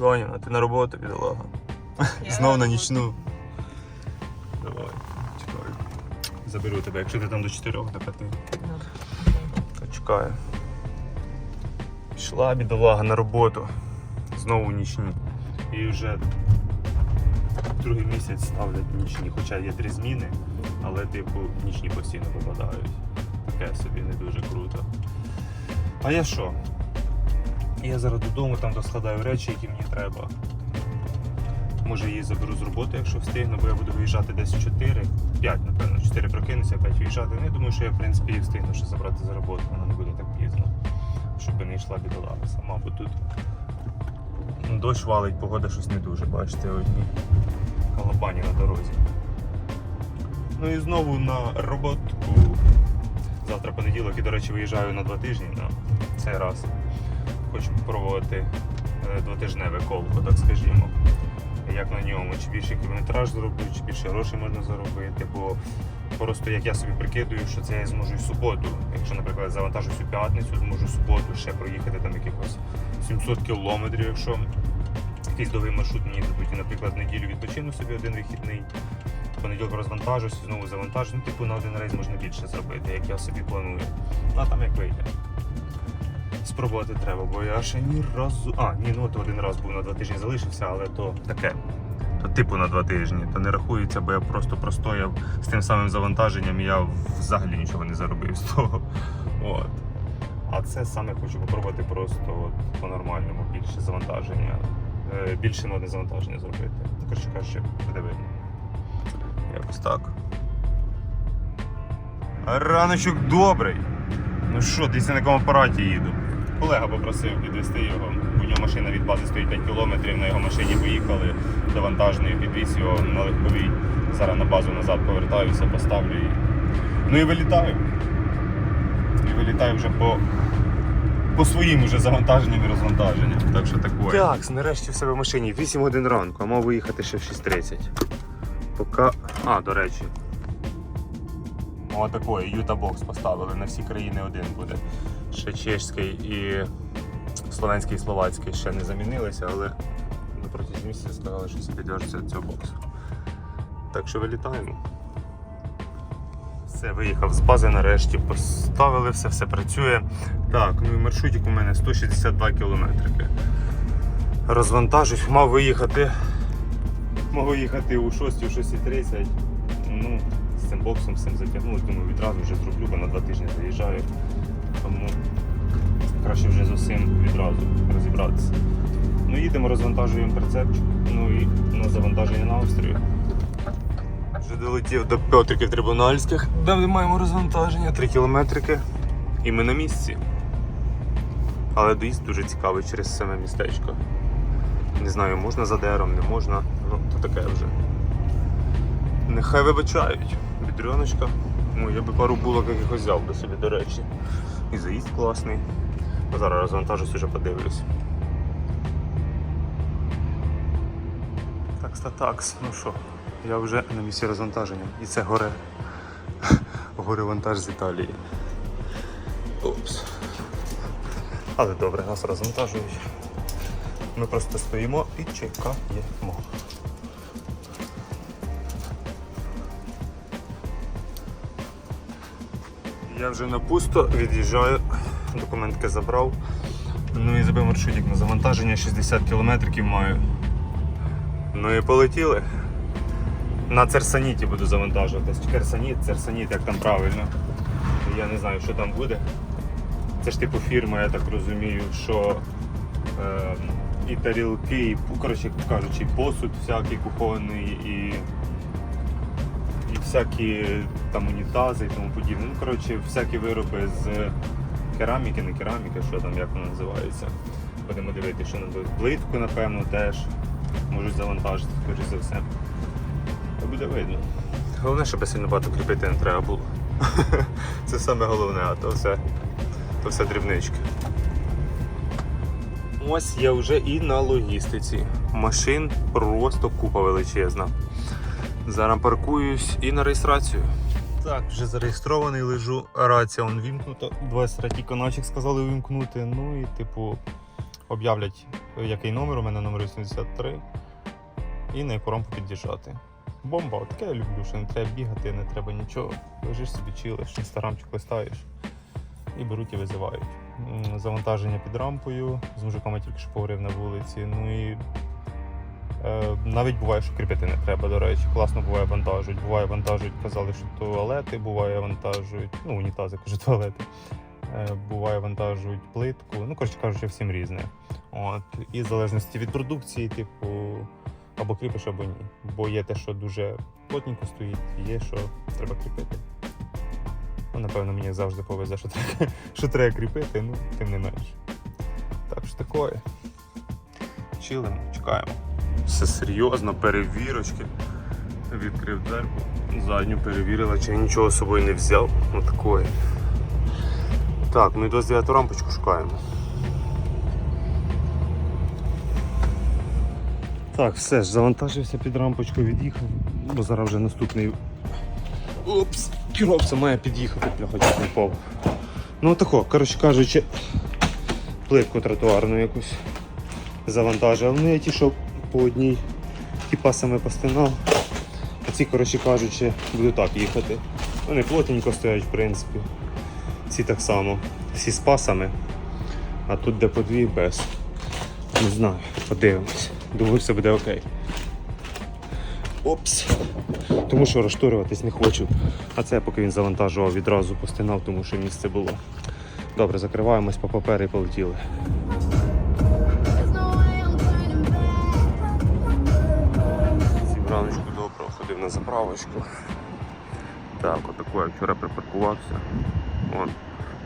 Ваня, ти на роботу бідолага. Знов на нічну. Давай, чекаю. Заберу тебе, якщо ти там до 4 до 5. То чекаю. Пішла бідолага на роботу. Знову нічні. І вже другий місяць ставлять нічні. Хоча є три зміни, але типу нічні постійно попадають. Таке собі не дуже круто. А я що? Я зараз додому там доскладаю речі, які мені треба. Може її заберу з роботи, якщо встигну, бо я буду виїжджати десь в 4, 5, напевно, 4 прокинуся, 5 виїжджати. Ну, я думаю, що я в принципі її встигну ще забрати з роботи, вона не буде так пізно. Щоб не йшла бідолага сама, бо тут дощ валить, погода щось не дуже, бачите, одні колобані на дорозі. Ну і знову на роботку. Завтра понеділок і, до речі, виїжджаю на два тижні на цей раз. Хочу спробувати е, двотижневе колко, так скажімо. Як на ньому, чи більше кілометраж зроблю, чи більше грошей можна заробити, бо просто як я собі прикидую, що це я зможу і в суботу. Якщо, наприклад, завантажусь у п'ятницю, зможу в суботу ще проїхати там якихось 700 кілометрів, якщо якийсь довгий маршрут мені дадуть. І, наприклад, в неділю відпочину собі один вихідний, понеділок розвантажусь, знову завантажу. Ну, типу, на один рейс можна більше зробити, як я собі планую. Ну, а там як вийде. Спробувати треба, бо я ще ні разу. А, ні, ну от один раз був на два тижні залишився, але то таке. То типу на два тижні, то не рахується, бо я просто простояв з тим самим завантаженням, я взагалі нічого не заробив з того. От. А це саме хочу попробувати просто по-нормальному, більше завантаження, е, більше на одне завантаження зробити. Коротше кажучи, буде видно. Якось так. Раночок добрий. Ну що, десь на якому апараті їду. Колега попросив підвезти його. У нього машина від бази стоїть 5 кілометрів, на його машині поїхали до вантажної, підвіз його на легковій. Зараз на базу назад повертаюся, поставлю її. Ну і вилітаю. І вилітаю вже по, по своїм уже завантаженням і розвантаженням. Так що такое. Так, нарешті в себе в машині 8 годин ранку, а мав виїхати ще в 6.30. Поки. А, до речі. Отакої Юта бокс поставили на всі країни один буде. Ще чешський і словенський і словацький ще не замінилися, але протязі місяця сказали, що це підтверджується цього боксу. Так що вилітаємо. Все, виїхав з бази нарешті, поставили все, все працює. Так, ну і маршрутик у мене 162 кілометрики. Розвантажусь, мав виїхати. Мав виїхати у 6 о 6.30. Ну, з цим боксом з цим затягнулось, думаю, відразу вже зроблю, бо на два тижні заїжджаю. Тому краще вже з усім відразу розібратися. Ну, їдемо, розвантажуємо прицепчик, ну і на завантаження на Австрію. Вже долетів до Петриків Трибунальських, де ми маємо розвантаження 3 кілометрики. І ми на місці. Але доїзд дуже цікавий через саме містечко. Не знаю, можна за дером, не можна, ну то таке вже. Нехай вибачають. Бідряночка. Ну, я би пару булок якихось взяв би собі, до речі. І заїзд класний. А Зараз розвантажусь вже подивлюсь. Такс та такс. Ну що, я вже на місці розвантаження. І це горе. Горе вантаж з Італії. Опс. Але добре, нас розвантажують. Ми просто стоїмо і чекаємо. Я вже на пусто від'їжджаю, документки забрав. Ну і забив маршрутик на завантаження 60 кілометрів маю. Ну і полетіли. На Церсаніті буду завантажуватись. Керсаніт, Церсаніт, як там правильно. Я не знаю, що там буде. Це ж типу фірма, я так розумію, що е, і тарілки, і коротше кажучи, посуд всякий кухонний, і всякі там унітази і тому подібне. Ну, коротше, всякі вироби з кераміки, не кераміки, що там, як воно називається. Будемо дивитися, що нам буде. Плитку, напевно, теж можуть завантажити, скоріш за все. Та буде видно. Головне, щоб сильно багато кріпити не треба було. Це саме головне, а то все, то все дрібнички. Ось я вже і на логістиці. Машин просто купа величезна. Зараз паркуюсь і на реєстрацію. Так, вже зареєстрований лежу, рація он вімкнута. 20 каналчик сказали вимкнути. Ну і типу об'являть, який номер, у мене номер 83, і на яку рампу під'їжджати. Бомба, таке я люблю, що не треба бігати, не треба нічого. Лежиш собі, чилиш, інстаграмчик листаєш і беруть і визивають. Завантаження під рампою, з мужиками тільки що поговорив на вулиці. Ну і навіть буває, що кріпити не треба, до речі. Класно буває вантажують. Буває вантажують, казали, що туалети, буває вантажують, ну, унітази, кажу, туалети. Е, буває вантажують плитку. Ну, коротше кажучи, всім різне. От. І в залежності від продукції, типу, або кріпиш, або ні. Бо є те, що дуже плотненько стоїть, є, що треба кріпити. Ну, напевно, мені завжди повезе, що треба, що треба кріпити, ну, тим не менш. Так що такое. Чилимо, чекаємо. Все серйозно, перевірочки. Відкрив дверку, задню перевірила, чи я нічого з собою не взяв. Ну такое. Так, ну і 29 рампочку шукаємо. Так, все ж, завантажився під рампочку, від'їхав, бо зараз вже наступний. Опс, керовця має під'їхати, хоч не впав. Ну тако, коротше кажучи, плитку тротуарну якусь завантажив. Але не ті, що по одній типа саме постинав. А ці, коротше кажучи, буду так їхати. Вони плотненько стоять, в принципі. Ці так само. Всі з пасами. А тут де по дві без. Не знаю, подивимось. Думаю, все буде окей. Опс. Тому що розшторюватись не хочу. А це поки він завантажував, відразу постинав, тому що місце було. Добре, закриваємось по папері і полетіли. Заправочку. Так, отако я вчора припаркувався. Вон,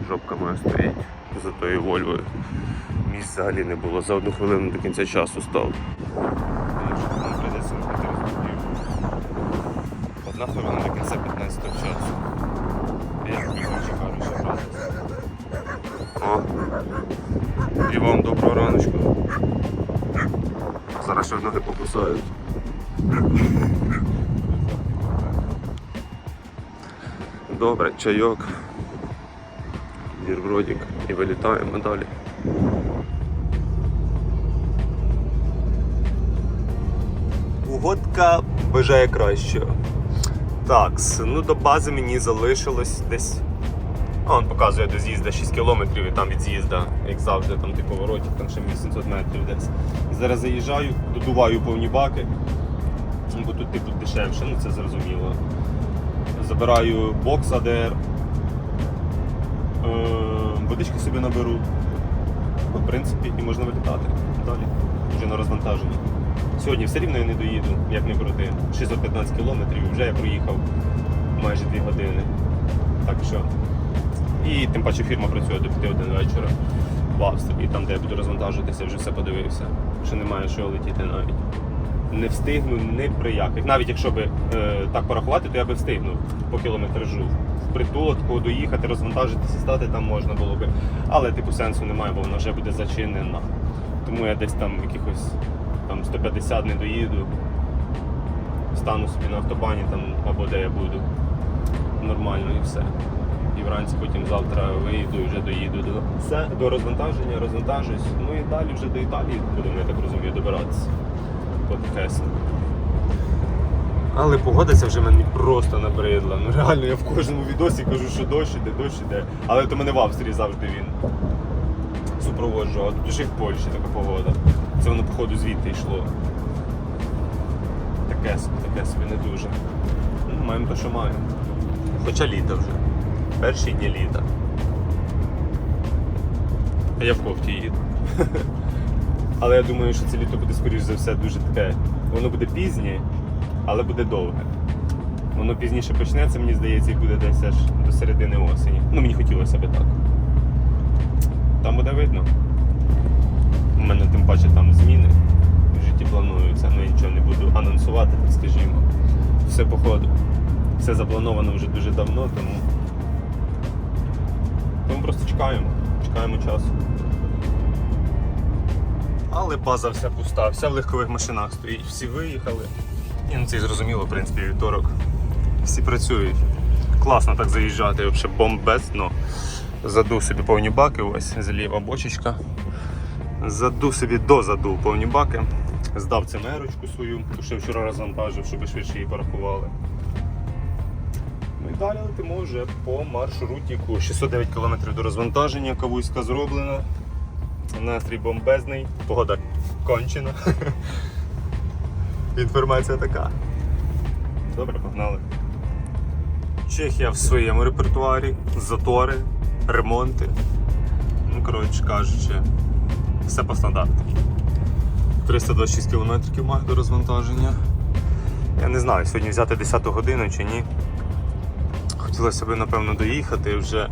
жопка моя стоїть за тою Вольвою. Місць взагалі не було, за одну хвилину до кінця часу став. Одна хвилина до кінця 15 часу. Я кажучи, процес. О, і вам доброго раночку. Зараз ще ноги покусають. Добре, чайок, вірбродик і вилітаємо далі. Угодка бажає кращого. Так, ну до бази мені залишилось десь. А, він показує до з'їзда 6 кілометрів і там від з'їзда, як завжди, там ти поворотів, там ще 800 метрів десь. Зараз заїжджаю, додуваю повні баки, бо тут типу дешевше, ну це зрозуміло. Забираю бокс АДР, е, водички собі наберу. В принципі, і можна вилітати далі, вже на розвантаженні. Сьогодні все рівно я не доїду, як не крути. 615 кілометрів, вже я проїхав майже 2 години. Так що. І тим паче фірма працює до 5 годин вечора в Австрії, там, де я буду розвантажуватися, вже все подивився. Що немає що летіти навіть. Не встигну ні при яких. Навіть якщо би е, так порахувати, то я би встигнув по кілометражу. Впритул, такого доїхати, розвантажитися, стати там можна було би. Але типу сенсу немає, бо вона вже буде зачинена. Тому я десь там якихось там 150 не доїду. Стану собі на автобані там або де я буду. Нормально і все. І вранці потім завтра виїду і вже доїду до до розвантаження, розвантажусь. Ну і далі вже до Італії будемо, я так розумію, добиратися. Потихесенько. Але погода ця вже мені просто набридла. Ну реально, я в кожному відосі кажу, що дощ іде, дощ іде. Але то мене в Австрії завжди він супроводжував. А тут і в Польщі така погода. Це воно, походу, звідти йшло. Таке таке собі не дуже. Ну, маємо те, що маємо. Хоча літо вже. Перші дні літа. А я в кофті їду. Але я думаю, що це літо буде, скоріш за все, дуже таке. Воно буде пізнє, але буде довге. Воно пізніше почнеться, мені здається, і буде десь аж до середини осені. Ну, мені хотілося б так. Там буде видно. У мене тим паче там зміни в житті плануються, ну я нічого не буду анонсувати, так скажімо. Все по ходу. Все заплановано вже дуже давно, тому. Тому просто чекаємо. Чекаємо часу. Але база вся пуста, вся в легкових машинах стоїть, всі виїхали. І ну це зрозуміло, в принципі, вівторок. Всі працюють. Класно так заїжджати, взагалі бомбезно. Задув собі повні баки, ось зліва бочечка. Задув собі дозадув повні баки. Здав цемерочку свою, ту ще вчора розвантажив, щоб швидше її порахували. Ну і далі летимо вже по маршрутіку. 609 км до розвантаження, кавузька зроблена. Настрій бомбезний, погода кончена. Інформація така. Добре, погнали. Чехія в своєму репертуарі, затори, ремонти. Ну, коротше кажучи, все по стандарту. 326 км маю до розвантаження. Я не знаю, сьогодні взяти 10 годину чи ні. Хотілося б, напевно, доїхати вже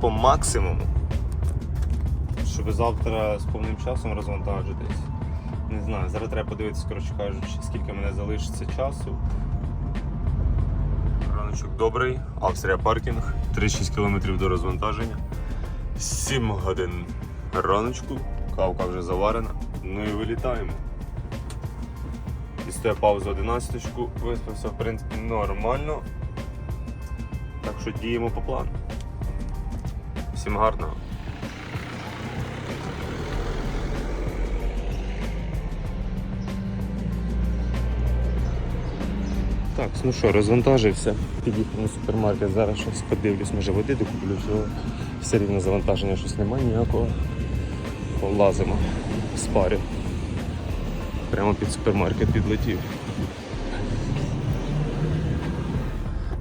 по максимуму, щоб завтра з повним часом розвантажитись. Не знаю, зараз треба подивитися, коротше кажучи, скільки мене залишиться часу. Раночок добрий, Австрія паркінг, 36 км до розвантаження. 7 годин раночку, кавка вже заварена. Ну і вилітаємо. Після паузу 11 виспався, в принципі, нормально. Так що діємо по плану. Всім гарного. Так, ну що, розвантажився. Під'їхав на супермаркет, зараз щось подивлюсь, може води докуплю, що все рівно завантаження щось немає ніякого. Полазимо з пари. Прямо під супермаркет підлетів.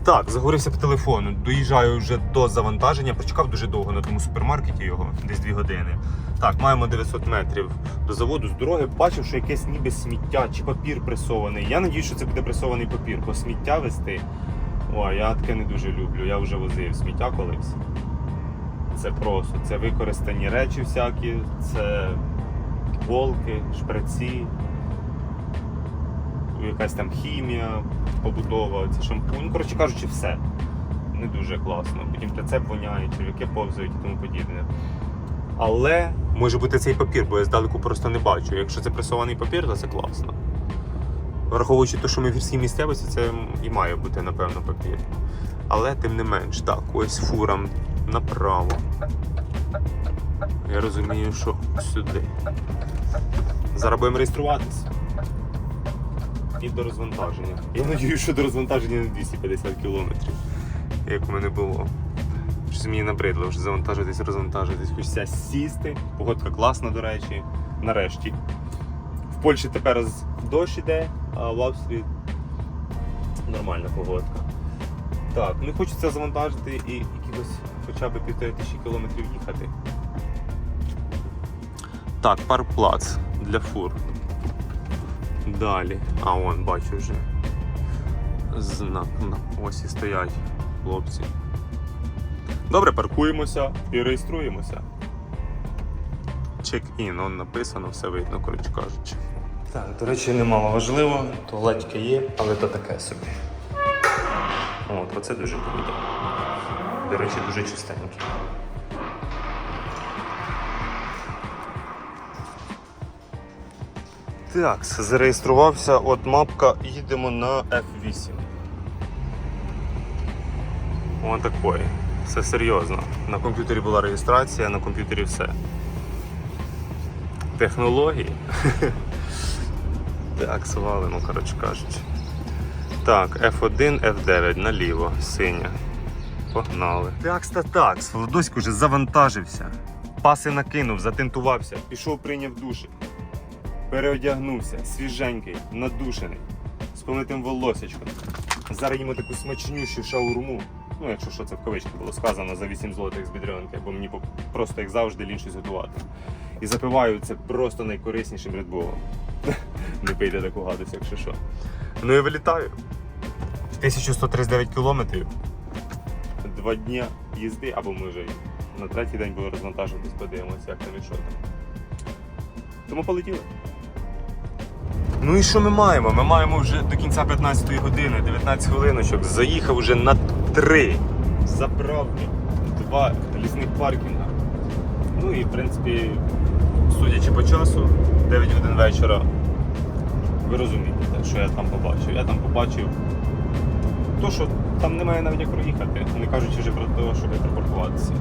Так, заговорився по телефону. Доїжджаю вже до завантаження. Почекав дуже довго на тому супермаркеті його, десь 2 години. Так, маємо 900 метрів до заводу з дороги. Бачив, що якесь ніби сміття чи папір пресований. Я надію, що це буде пресований папір, бо сміття вести. О, я таке не дуже люблю. Я вже возив сміття колись. Це просто, це використані речі всякі, це голки, шприці, якась там хімія побутова, це шампунь. Коротше кажучи, все. Не дуже класно. Потім прицеп воняє, черв'яки повзають і тому подібне. Але може бути цей папір, бо я здалеку просто не бачу. Якщо це пресований папір, то це класно. Враховуючи те, що ми в гірській місцевості, це і має бути, напевно, папір. Але тим не менш, так, ось фура направо. Я розумію, що сюди. Зараз будемо реєструватися. І до розвантаження. Я надію, що до розвантаження не 250 кілометрів, як у мене було. Щось мені набридло вже завантажитись, розвантажитись. Хочеться сісти. Погодка класна, до речі. Нарешті. В Польщі тепер дощ іде, а в Австрії нормальна погодка. Так, не хочеться завантажити і якихось хоча б півтори тисячі кілометрів їхати. Так, паркплац для фур. Далі. А он, бачу вже. Знак на осі стоять хлопці. Добре, паркуємося і реєструємося. Чек-ін, он написано, все видно, коротше кажучи. Так, до речі, немало важливо, туалетка є, але то таке собі. От, оце дуже круто. До речі, дуже чистенький. Так, зареєструвався, от мапка, їдемо на F8. Ось такої. Все серйозно. На комп'ютері була реєстрація, на комп'ютері все. Технології. Так, свалимо, коротше кажучи. Так, F1, F9 наліво, синя. Погнали. Так, та так, Володоськ уже завантажився. Паси накинув, затентувався, пішов, прийняв душі. Переодягнувся, свіженький, надушений, з помитим волосечком. Зараз їмо таку смачнющу шаурму. Ну, якщо що це в кавички було сказано за 8 злотих з бідрянки, бо мені просто як завжди щось готувати. І запиваю це просто найкориснішим Bull. Не пийте таку гадость, якщо що. Ну і вилітаю. 1139 кілометрів. Два дні їзди, або може на третій день було розвантажуватись, подивимося, як там і що там. Тому полетіли. Ну і що ми маємо? Ми маємо вже до кінця 15-ї години, 19 хвилиночок. Заїхав вже на три заправки, два лісних паркінга. Ну і в принципі, судячи по часу, 9 годин вечора. Ви розумієте, що я там побачив. Я там побачив то, що там немає навіть як проїхати, не кажучи вже про те, щоб припаркуватися.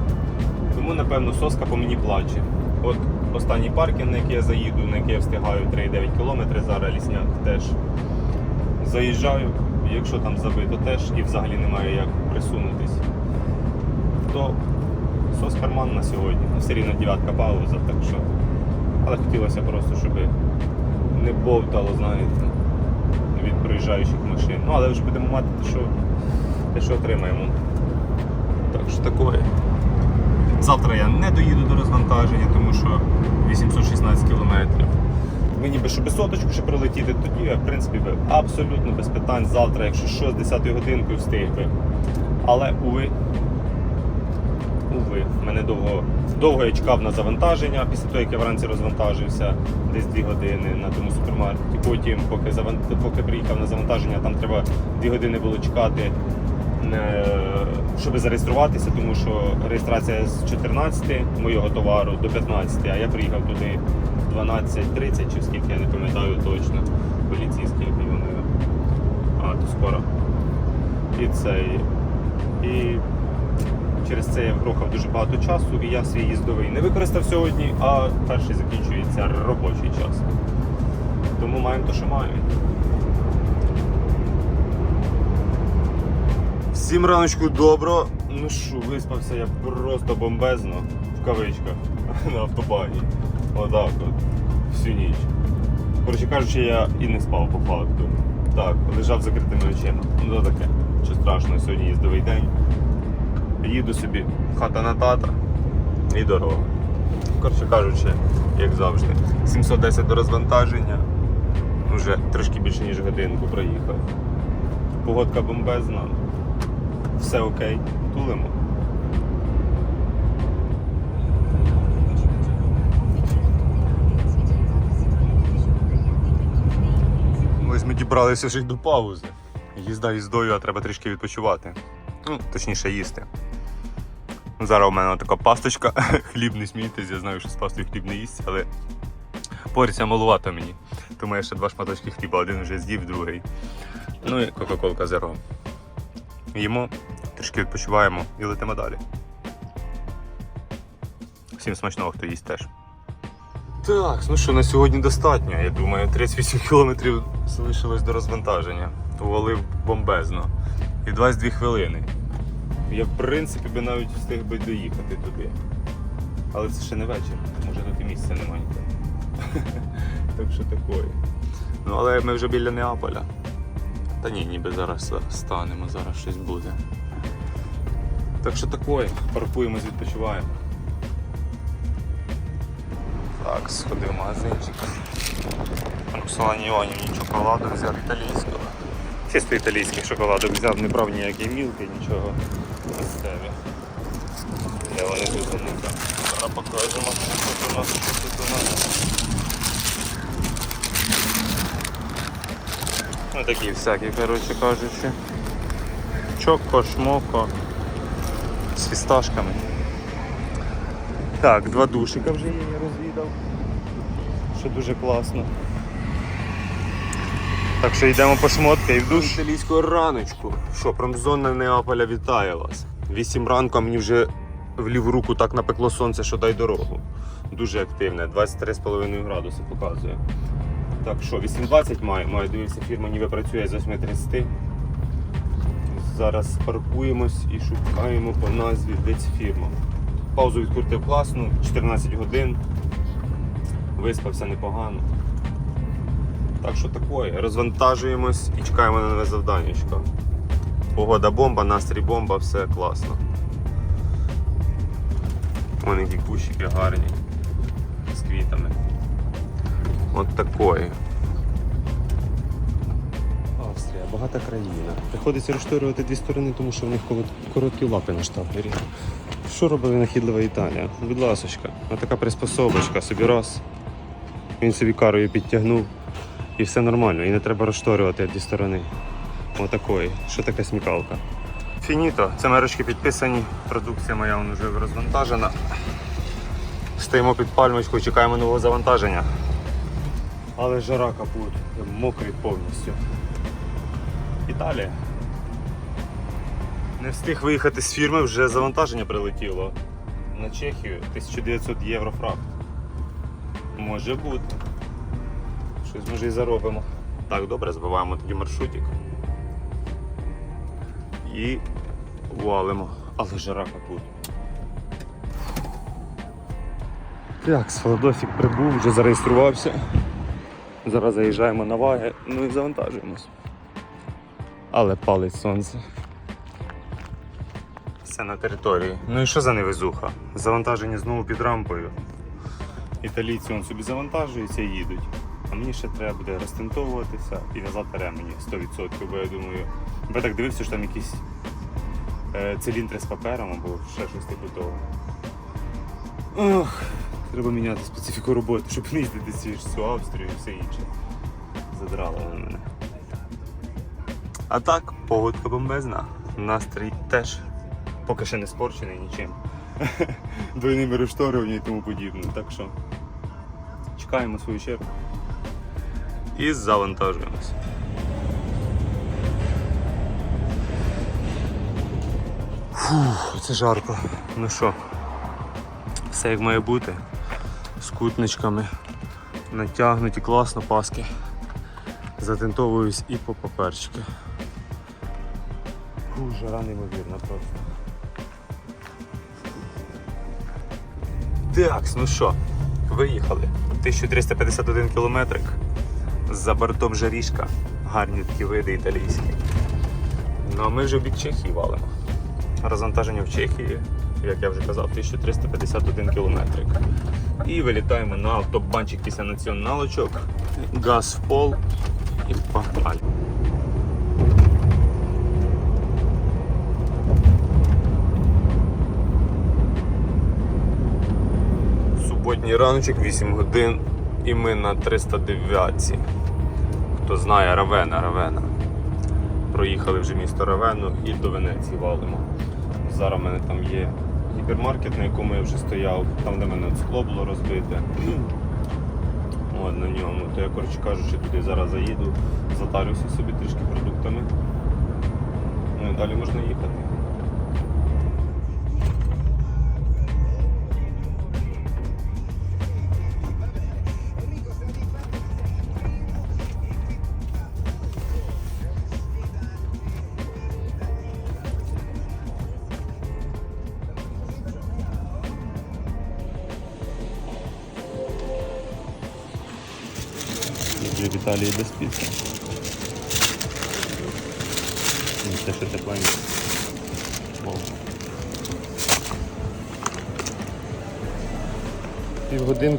Тому, напевно, соска по мені плаче. От останній паркінг, на який я заїду, на який я встигаю 3,9 км, зараз лісняк теж заїжджаю. Якщо там забито теж і взагалі немає як присунутись, то сос карман на сьогодні. Все рівно дев'ятка пауза, так що. Але хотілося просто, щоб не бовтало, знаєте, від проїжджаючих машин. Ну, але вже будемо мати те, що, те, що отримаємо. Так що такое. Завтра я не доїду до розвантаження, тому що 816 кілометрів. Мені би щоб соточку ще прилетіти, тоді я в принципі би абсолютно без питань завтра, якщо що, з 10 годинкою встиг би. Але уви, уви, мене довго, довго я чекав на завантаження після того, як я вранці розвантажився десь 2 години на тому супермаркеті. Потім, поки, поки приїхав на завантаження, там треба 2 години було чекати, щоб зареєструватися, тому що реєстрація з 14 моєго товару до 15, а я приїхав туди 12.30 чи скільки, я не пам'ятаю точно. Поліції скільки вони. А, то скоро. І цей. І через це я вгрохав дуже багато часу, і я свій їздовий не використав сьогодні, а перший закінчується робочий час. Тому маємо те, що маємо. Всім раночку добро. Ну що, виспався я просто бомбезно в кавичках на автобані. Отак от. Всю ніч. Коротше кажучи, я і не спав по факту. Так, лежав закритими очима. Ну то таке. Що страшно, сьогодні їздовий день. Їду собі хата на тата і дорога. Коротше кажучи, як завжди. 710 до розвантаження. Уже трошки більше ніж годинку проїхав. Погодка бомбезна. Все окей, тулимо. Ось ми дібралися вже до паузи. Їзда їздою, а треба трішки відпочивати. Ну, точніше, їсти. Зараз у мене така пасточка, хліб не смійтесь, я знаю, що з пастою хліб не їсть, але порція малувато мені. Тому я ще два шматочки хліба, один вже з'їв, другий. Ну і Кока-Колка Зеро. Їмо, трішки відпочиваємо і летимо далі. Всім смачного, хто їсть теж. Так, ну що, на сьогодні достатньо. Я думаю, 38 кілометрів залишилось до розвантаження. Увалив бомбезно. І 22 хвилини. Я в принципі би навіть встиг би доїхати туди. Але це ще не вечір, може тут і місця немає. так що такое. Ну але ми вже біля Неаполя. Та ні, ніби зараз станемо, зараз щось буде. Так що такое, паркуємось, відпочиваємо. Так, сходив в магазинчик. Роксолані Іванівні шоколаду взяв італійського. Чисто італійський шоколадок взяв, не брав ніякі мілки, нічого місцеві. Де вони тут? Зараз покажемо, що тут у нас, що тут у нас. Ну такі всякі, коротше кажучи. Чоко, шмоко. З фісташками. Так, два душика вже є, я розвідав. Що дуже класно. Так що йдемо по шмотки і в душ. Італійського раночку. Що, промзона Неаполя вітає вас. Вісім ранку, а мені вже в ліву руку так напекло сонце, що дай дорогу. Дуже активне, 23,5 градуси показує. Так що, 8.20 маю, маю дивився, фірма ніби працює з 8.30. Зараз паркуємось і шукаємо по назві де ця фірма. Паузу відкрутив класну, 14 годин. Виспався непогано. Так що такое, розвантажуємось і чекаємо на нове завданнячко. Погода бомба, настрій бомба, все класно. Вон які кущики гарні з квітами. От такої. Австрія, багата країна. Приходиться розширювати дві сторони, тому що в них короткі лапи на штапері. Що робила нахідлива Італія? Будь ласочка, така приспособочка, собі раз. Він собі карою підтягнув і все нормально, і не треба розшторювати дві сторони. Отакої. Що таке смікалка? Фініто, це мерочки підписані, продукція моя вже розвантажена. Стоїмо під пальмочкою, чекаємо нового завантаження. Але жара капут, мокрий повністю. Італія. Не встиг виїхати з фірми, вже завантаження прилетіло. На Чехію 1900 євро фракт. Може бути. Щось може і заробимо. Так, добре, збиваємо тоді маршрутик. І валимо. Але жара капут. Так, Солодосик прибув, вже зареєструвався. Зараз заїжджаємо на ваги, ну і завантажуємось. Але палить сонце. Все на території. Ну і що за невезуха? Завантажені знову під рампою. Італійці он собі завантажуються і їдуть. А мені ще треба буде розтентовуватися і в'язати ремені 100%, бо я думаю, бо я так дивився, що там якісь е, циліндри з папером або ще щось типу того. Ох, треба міняти специфіку роботи, щоб не їздити всю Австрію і все інше. Задрало на мене. А так, погодка бомбезна. Настрій теж поки ще не спорчений нічим. Двойними розшторювання і тому подібне. Так що чекаємо свою чергу. І завантажуємось. Фух, це жарко. Ну що, все як має бути. З кутничками. Натягнуті класно паски. Затентовуюсь і по паперчики. Жара неймовірна просто. Так, ну що, виїхали. 1351 кілометрик. За бортом жарішка. Гарні такі види італійські. Ну а ми вже в бік Чехії валимо. Розвантаження в Чехії, як я вже казав, 1351 кілометрик. І вилітаємо на автобанчик після націоналочок. Газ в пол і погнали. Суботній раночок, 8 годин, і ми на 309. Хто знає Равена, Равена. Проїхали вже місто Равену і до Венеції валимо. Зараз в мене там є гіпермаркет, на якому я вже стояв, там де мене скло було розбите. От на ньому. То я, коротше кажучи, туди зараз заїду, затарюся собі трішки продуктами. Ну і далі можна їхати.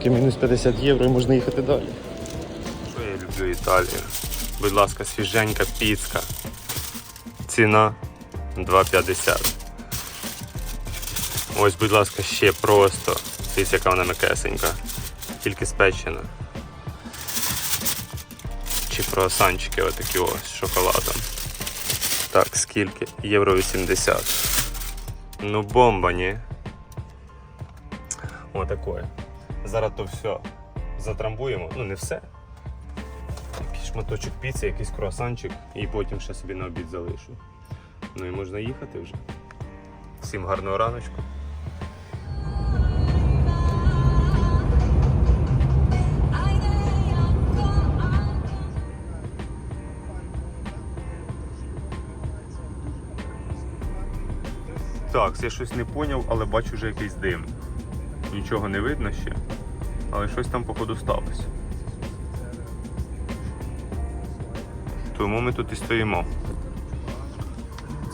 Півгодинки, мінус 50 євро і можна їхати далі. Що я люблю Італію? Будь ласка, свіженька піцка. Ціна 2,50. Ось, будь ласка, ще просто. Дивіться, яка вона м'якесенька. Тільки спечена. Чи круасанчики отакі ось з шоколадом. Так, скільки? Євро 80. Ну бомба, ні? Отакое. Зараз то все затрамбуємо. Ну не все. Якийсь шматочок піци, якийсь круасанчик і потім ще собі на обід залишу. Ну і можна їхати вже. Всім гарного раночку. Так, я щось не поняв, але бачу вже якийсь дим. Нічого не видно ще, але щось там походу сталося. Тому ми тут і стоїмо.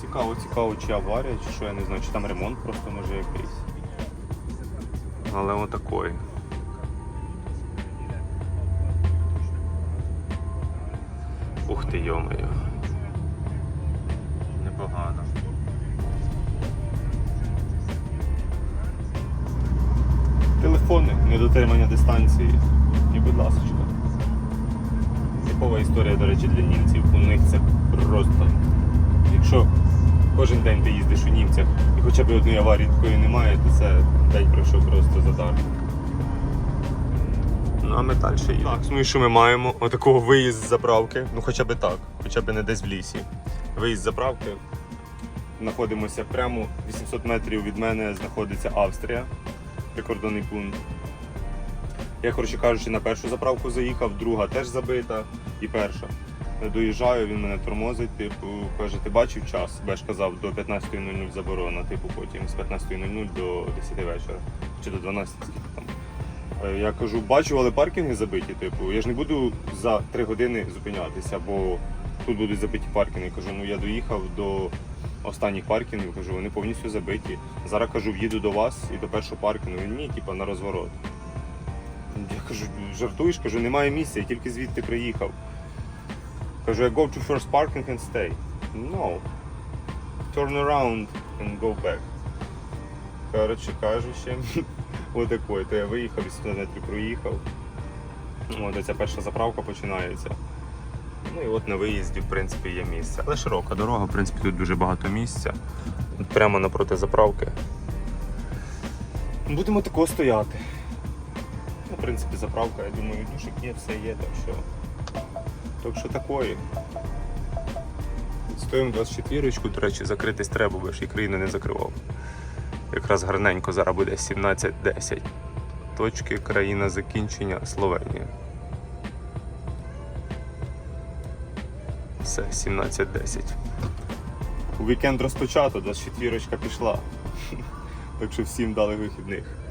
Цікаво, цікаво, чи аварія, чи що, я не знаю, чи там ремонт просто може якийсь. Але отакої. Ух ти, йомаю. Непогано. Недотримання дистанції. І будь ласка. Типова історія, до речі, для німців. У них це просто. Якщо кожен день ти їздиш у німцях і хоча б одної аварії такої немає, то це день пройшов просто задармо. Ну а ми далі їдемо. Так, ну і що ми маємо? Отакого виїзд з заправки. Ну хоча б так, хоча б не десь в лісі. Виїзд з заправки. Знаходимося прямо 800 метрів від мене знаходиться Австрія, прикордонний пункт. Я, коротше кажучи, на першу заправку заїхав, друга теж забита і перша. Я доїжджаю, він мене тормозить, типу, каже, ти бачив час? Я ж казав, до 15.00 заборона, типу, потім з 15.00 до 10 вечора. Чи до 12 скільки там. Е, Я кажу, бачу, але паркінги забиті. Типу, я ж не буду за 3 години зупинятися, бо тут будуть забиті паркінги. Кажу, ну я доїхав до останніх паркінгів, кажу, вони повністю забиті. Зараз кажу, в'їду до вас і до першого паркінгу. Він ні, типу, на розворот. Я кажу, жартуєш, кажу, немає місця, я тільки звідти приїхав. Кажу, I go to first parking and stay. No. Turn around and go back. Коротше кажучи, отакой. То я виїхав, 80 метрів проїхав. От ця перша заправка починається. Ну і от на виїзді, в принципі, є місце. Але широка дорога, в принципі, тут дуже багато місця. Прямо напроти заправки. Будемо тако стояти. В принципі, заправка, я думаю, душик є, все є, так що. Так що такої. Стоїмо 24 до речі, закритись треба, бо ж і країну не закривав. Якраз гарненько зараз буде 17.10. Точки країна закінчення Словенія. Все, 17.10. У вікенд розпочато, 24 пішла. Так що всім дали вихідних.